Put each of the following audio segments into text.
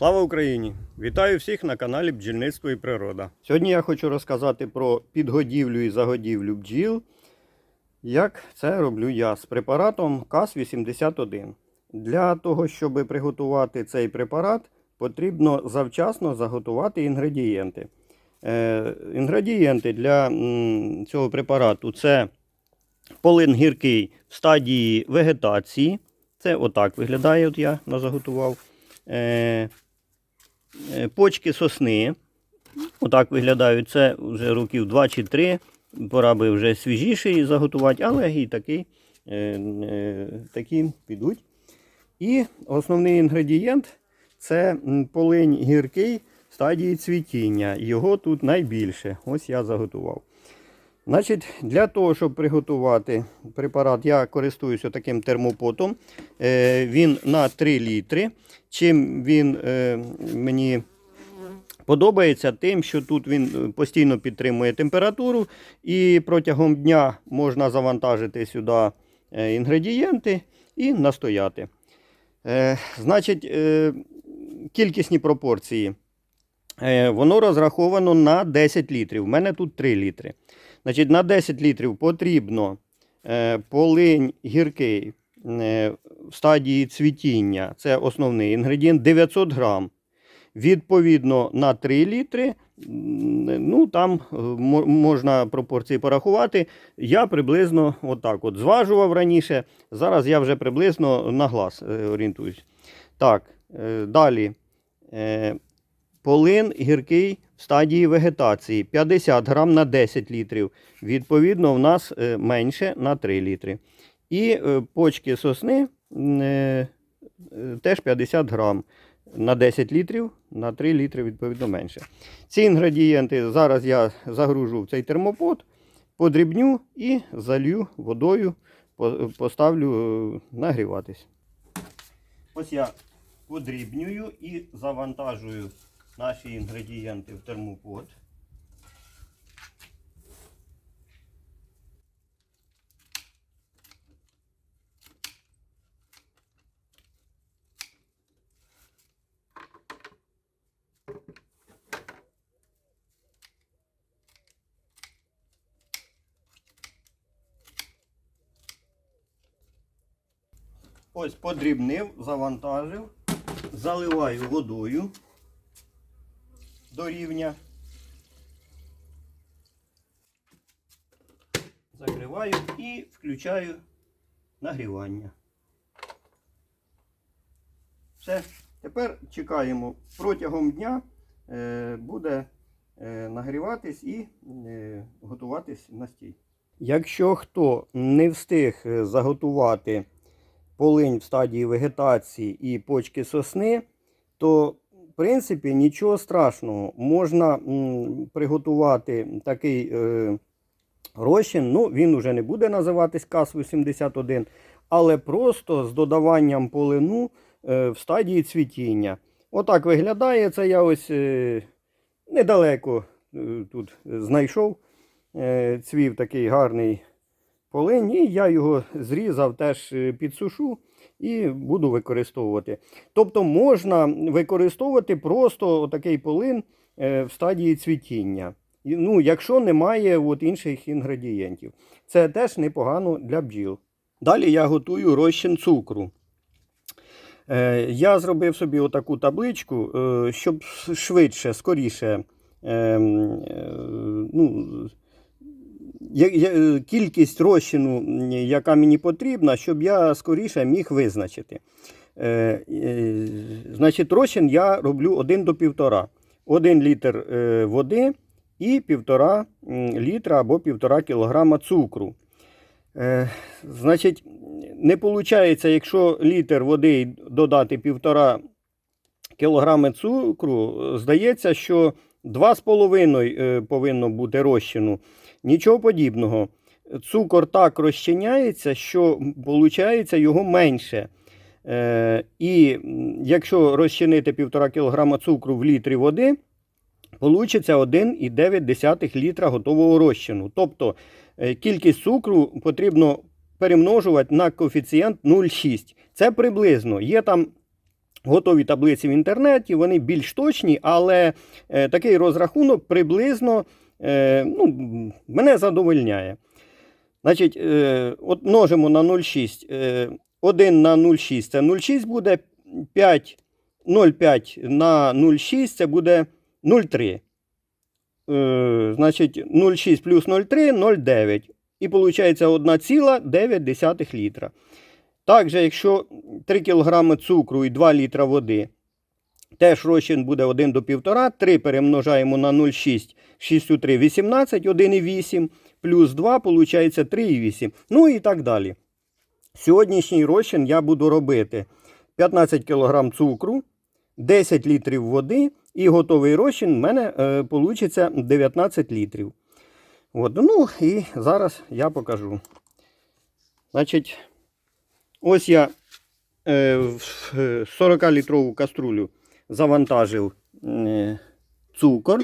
Слава Україні! Вітаю всіх на каналі Бджільництво і Природа. Сьогодні я хочу розказати про підгодівлю і загодівлю бджіл. Як це роблю я з препаратом КАС-81. Для того, щоб приготувати цей препарат, потрібно завчасно заготувати інгредієнти. Е, інгредієнти для м, цього препарату це полин гіркий в стадії вегетації. Це отак виглядає, от я заготував. Е, е, почки сосни. Отак виглядають. Це вже років 2 чи 3. Пора би вже свіжіший заготувати, але і такий, е, е, такі підуть. І основний інгредієнт це полинь гіркий стадії цвітіння. Його тут найбільше. Ось я заготував. Значить, Для того, щоб приготувати препарат, я користуюся таким термопотом. Е, Він на 3 літри. Чим він е, мені подобається, тим, що тут він е, постійно підтримує температуру, і протягом дня можна завантажити сюди інгредієнти і настояти. Значить, кількісні пропорції. Воно розраховано на 10 літрів. У мене тут 3 літри. Значить, на 10 літрів потрібно е, полинь гіркий е, в стадії цвітіння. Це основний інгредієнт 900 грам. Відповідно, на 3 літри. Ну, там е, можна пропорції порахувати. Я приблизно отак от зважував раніше. Зараз я вже приблизно на глаз орієнтуюсь. Так, далі. Полин гіркий стадії вегетації 50 грам на 10 літрів. Відповідно, в нас е, менше на 3 літри. І е, почки сосни е, теж 50 грам на 10 літрів, на 3 літри, відповідно, менше. Ці інгредієнти зараз я загружу в цей термопот, подрібню і залью водою, поставлю нагріватись. Ось я подрібнюю і завантажую наші інгредієнти в термопот. Ось подрібнив, завантажив, заливаю водою до рівня. Закриваю і включаю нагрівання. Все. Тепер чекаємо протягом дня е, буде е, нагріватись і е, готуватись настій. Якщо хто не встиг заготувати полинь в стадії вегетації і почки сосни, то принципі нічого страшного. Можна приготувати такий е, розчин. Ну, він вже не буде називатись КАС-81, але просто з додаванням полину е, в стадії цвітіння. Отак виглядає. Це я ось е, недалеко тут знайшов. Цвів такий гарний полинь, і я його зрізав, теж підсушу і буду використовувати. Тобто можна використовувати просто такий полин е, в стадії цвітіння. Ну, якщо немає от інших інгредієнтів. Це теж непогано для бджіл. Далі я готую розчин цукру. Е, Я зробив собі отаку табличку, е, щоб швидше, скоріше е, м, е, ну, кількість розчину, яка мені потрібна, щоб я скоріше міг визначити. Е, е, Значить, розчин я роблю 1 до 1,5. 1 літр е, води і 1,5 літра або 1,5 кілограма цукру. Е, Значить, не виходить, якщо літр води додати 1,5 кілограми цукру, здається, що 2,5 е, повинно бути розчину. Нічого подібного. Цукор так розчиняється, що виходить його менше. Е, і якщо розчинити 1,5 кг цукру в літрі води, Получиться 1,9 літра готового розчину. Тобто е, кількість цукру потрібно перемножувати на коефіцієнт 0,6. Це приблизно. Є там готові таблиці в інтернеті, вони більш точні, але е, такий розрахунок приблизно е, ну, мене задовольняє. Значить, е, от множимо на 0,6. Е, 1 на 0,6 це 0,6 буде, 5, 0,5 на 0,6 це буде 0,3. Е, значить, 0,6 плюс 0,3 0,9. І виходить 1,9 літра. Також, якщо 3 кг цукру і 2 літра води, теж розчин буде 1 до 1,5. 3 перемножаємо на 0,6, 6 у 3, 18, 1,8, плюс 2, виходить 3,8. Ну і так далі. Сьогоднішній розчин я буду робити 15 кг цукру, 10 літрів води і готовий розчин в мене е, вийде 19 літрів. От, ну і зараз я покажу. Значить, ось я е, в 40-літрову каструлю завантажив е, цукор.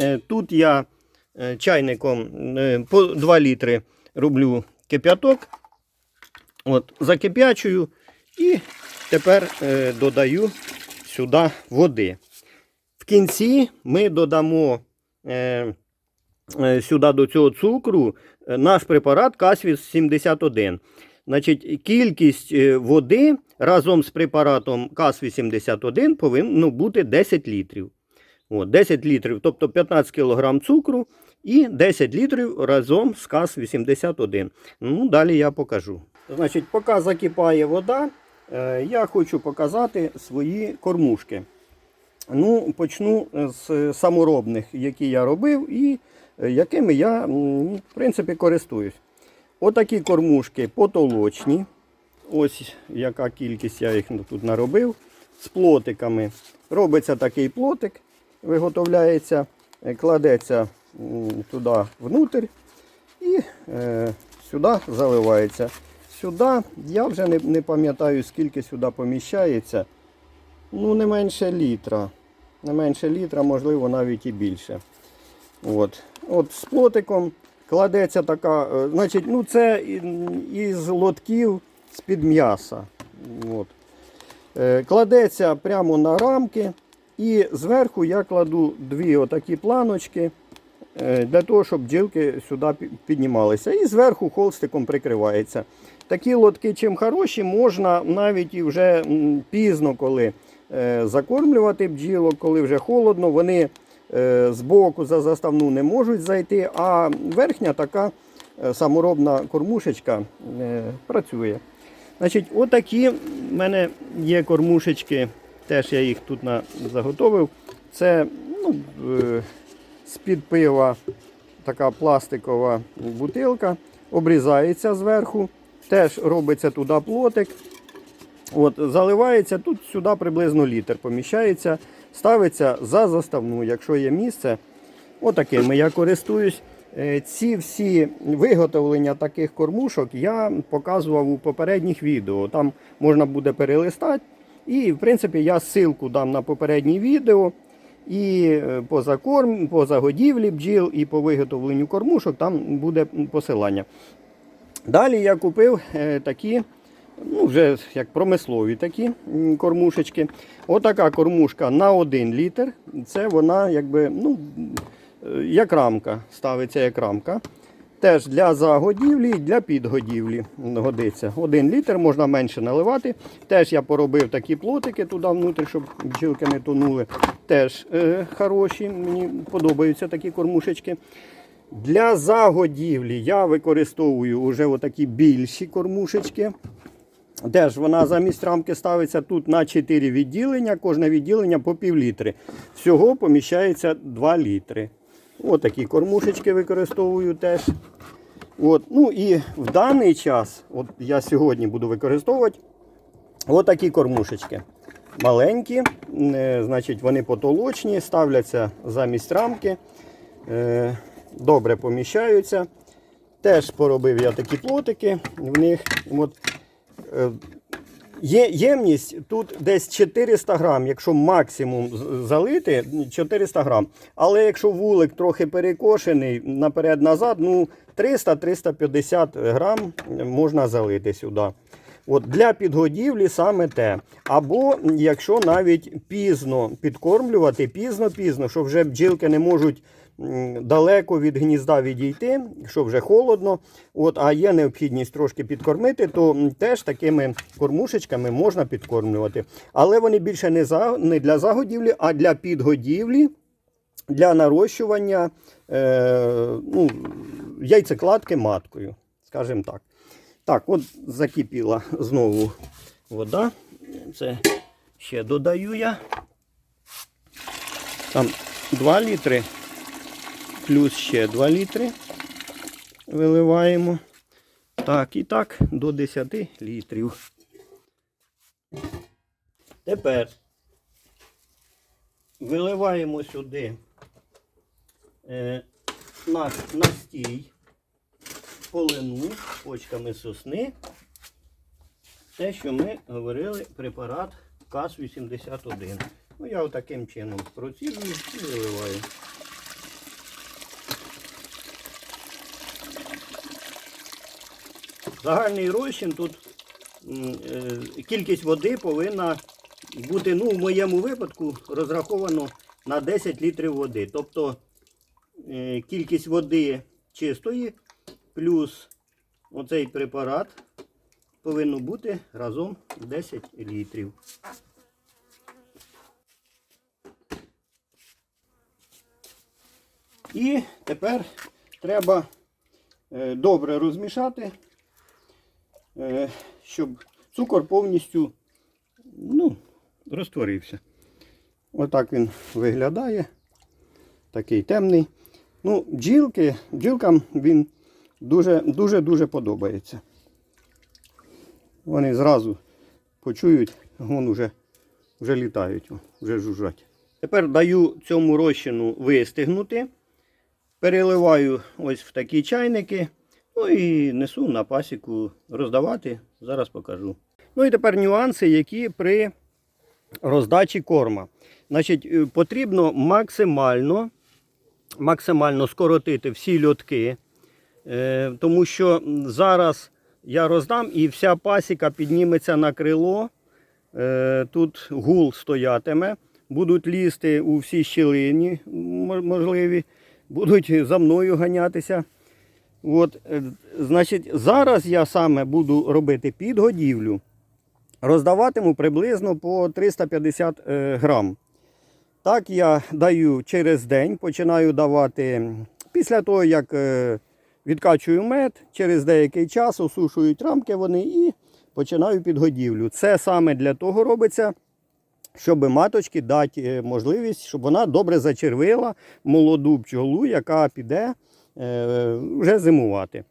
Е, тут я е, чайником по 2 літри роблю кип'яток. От, закип'ячую і тепер додаю сюди води. В кінці ми додамо сюди до цього цукру наш препарат Касвіс 71. Значить, кількість е, води разом з препаратом КАС-81 повинно бути 10 літрів. От, 10 літрів, тобто 15 кг цукру і 10 літрів разом з КАС-81. Ну, далі я покажу. Значить, поки закипає вода, е, я хочу показати свої кормушки. Ну, почну з саморобних, які я робив і е, якими я, в принципі, користуюсь. Отакі кормушки потолочні. Ось яка кількість я їх тут наробив. З плотиками. Робиться такий плотик, виготовляється, е, кладеться туди внутрь і е, сюди заливається. Сюди я вже не, не пам'ятаю, скільки сюди поміщається. Ну, не менше літра. Не менше літра, можливо, навіть і більше. От, От з плотиком кладеться така, е, значить, ну це із лотків з-під м'яса. От. Е, Кладеться прямо на рамки. І зверху я кладу дві отакі планочки е, для того, щоб бджілки сюди піднімалися. І зверху холстиком прикривається. Такі лотки, чим хороші, можна навіть і вже пізно, коли закормлювати бджілок, коли вже холодно, вони з боку за заставну не можуть зайти, а верхня така е, саморобна кормушечка е, працює. Значить, отакі в мене є кормушечки, теж я їх тут заготовив. Це ну, е, з-під пива така пластикова бутилка, обрізається зверху, теж робиться туди плотик. От, заливається, тут сюди приблизно літр поміщається, ставиться за заставну, якщо є місце. Отакими я користуюсь. Е, Ці всі виготовлення таких кормушок я показував у попередніх відео. Там можна буде перелистати. І, в принципі, я ссылку дам на попереднє відео. І е, по закорм, по загодівлі бджіл, і по виготовленню кормушок там буде посилання. Далі я купив е, такі, ну вже як промислові такі кормушечки. Отака кормушка на 1 літр. Це вона якби, ну, е, як рамка, ставиться як рамка. Теж для загодівлі і для підгодівлі годиться. Один літр можна менше наливати. Теж я поробив такі плотики туди внутрі, щоб бджілки не тонули. Теж е, хороші, мені подобаються такі кормушечки. Для загодівлі я використовую вже отакі більші кормушечки. Теж вона замість рамки ставиться тут на 4 відділення, кожне відділення по пів літри. Всього поміщається 2 літри. Отакі кормушечки використовую теж. От, ну і в даний час, от я сьогодні буду використовувати отакі кормушечки. Маленькі, е, значить вони потолочні, ставляться замість рамки. Е, добре поміщаються. Теж поробив я такі плотики. В них от, є ємність тут десь 400 грам, якщо максимум залити 400 грам. Але якщо вулик трохи перекошений наперед-назад, ну 300-350 грам можна залити сюди. От Для підгодівлі саме те. Або якщо навіть пізно підкормлювати, пізно-пізно, що вже бджілки не можуть далеко від гнізда відійти, що вже холодно, от, а є необхідність трошки підкормити, то теж такими кормушечками можна підкормлювати. Але вони більше не, за, не для загодівлі, а для підгодівлі, для нарощування е, ну, яйцекладки маткою, скажімо так. Так, от закипіла знову вода. Це ще додаю я. Там 2 літри, плюс ще 2 літри виливаємо. Так, і так, до 10 літрів. Тепер виливаємо сюди е, наш настій полину почками сосни. Те, що ми говорили, препарат КАС-81. Ну, я отаким чином проціджую і виливаю. Загальний розчин тут е, кількість води повинна бути, ну, в моєму випадку, розраховано на 10 літрів води. Тобто е, кількість води чистої плюс оцей препарат повинно бути разом 10 літрів. І тепер треба е, добре розмішати, е, щоб цукор повністю ну, розтворився. Отак він виглядає. Такий темний. Ну, бджілки, бджілкам він дуже дуже дуже подобається. Вони зразу почують, вон уже, вже літають, вже жужжать. Тепер даю цьому розчину вистигнути. Переливаю ось в такі чайники. Ну і несу на пасіку роздавати. Зараз покажу. Ну і тепер нюанси, які при роздачі корма. Значить, е, потрібно максимально, максимально скоротити всі льотки. Е, тому що зараз я роздам і вся пасіка підніметься на крило. Е, тут гул стоятиме, будуть лізти у всі щілині можливі, будуть за мною ганятися. От, е, значить, зараз я саме буду робити підгодівлю. Роздаватиму приблизно по 350 е, грам. Так я даю через день, починаю давати після того, як відкачую мед, через деякий час осушують рамки вони і починаю підгодівлю. Це саме для того робиться, щоб маточки дати е, можливість, щоб вона добре зачервила молоду пчолу, яка піде е, вже зимувати.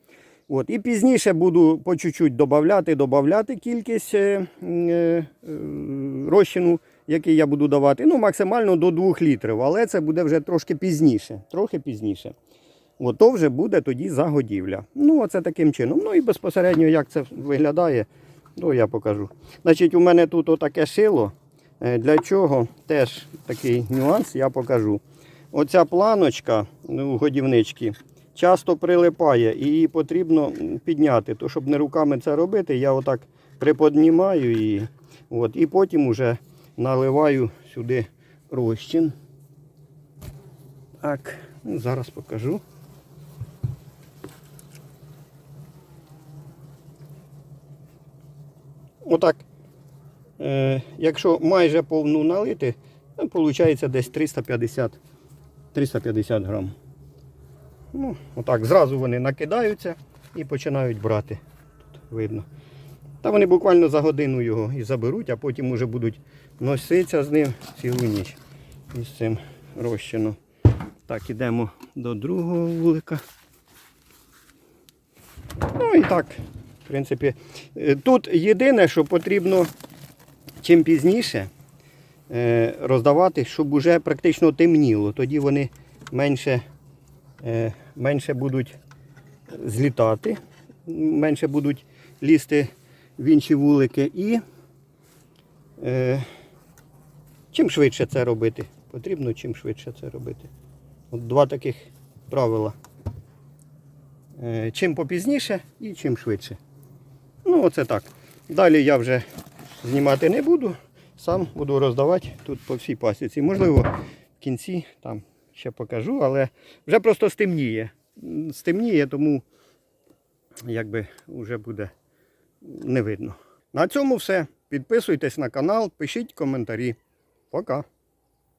От, і пізніше буду по чуть-чуть додавати, додавати кількість е, розчину, який я буду давати. Ну, максимально до 2 літрів, але це буде вже трошки пізніше. Трохи пізніше. От, то вже буде тоді загодівля. Ну, оце таким чином. Ну і безпосередньо, як це виглядає, то я покажу. Значить, у мене тут отаке шило. Е, Для чого теж такий нюанс я покажу. Оця планочка ну, годівнички часто прилипає і її потрібно підняти. То, щоб не руками це робити, я отак приподнімаю її. От, і потім уже наливаю сюди розчин. Так, ну, зараз покажу. Отак. Е, якщо майже повну налити, ну, виходить десь 350, 350 грам. Ну, отак, зразу вони накидаються і починають брати. Тут видно. Та вони буквально за годину його і заберуть, а потім вже будуть носитися з ним цілу ніч із цим розчином. Так, ідемо до другого вулика. Ну і так, в принципі, е, тут єдине, що потрібно чим пізніше е, роздавати, щоб уже практично темніло. Тоді вони менше, е, менше будуть злітати, менше будуть лізти в інші вулики. І чим швидше це робити? Потрібно чим швидше це робити. От два таких правила. Чим попізніше і чим швидше. Ну, оце так. Далі я вже знімати не буду, сам буду роздавати тут по всій пасіці. Можливо, в кінці там ще покажу, але вже просто стемніє. Стемніє, тому якби вже буде не видно. На цьому все. Підписуйтесь на канал, пишіть коментарі. Пока.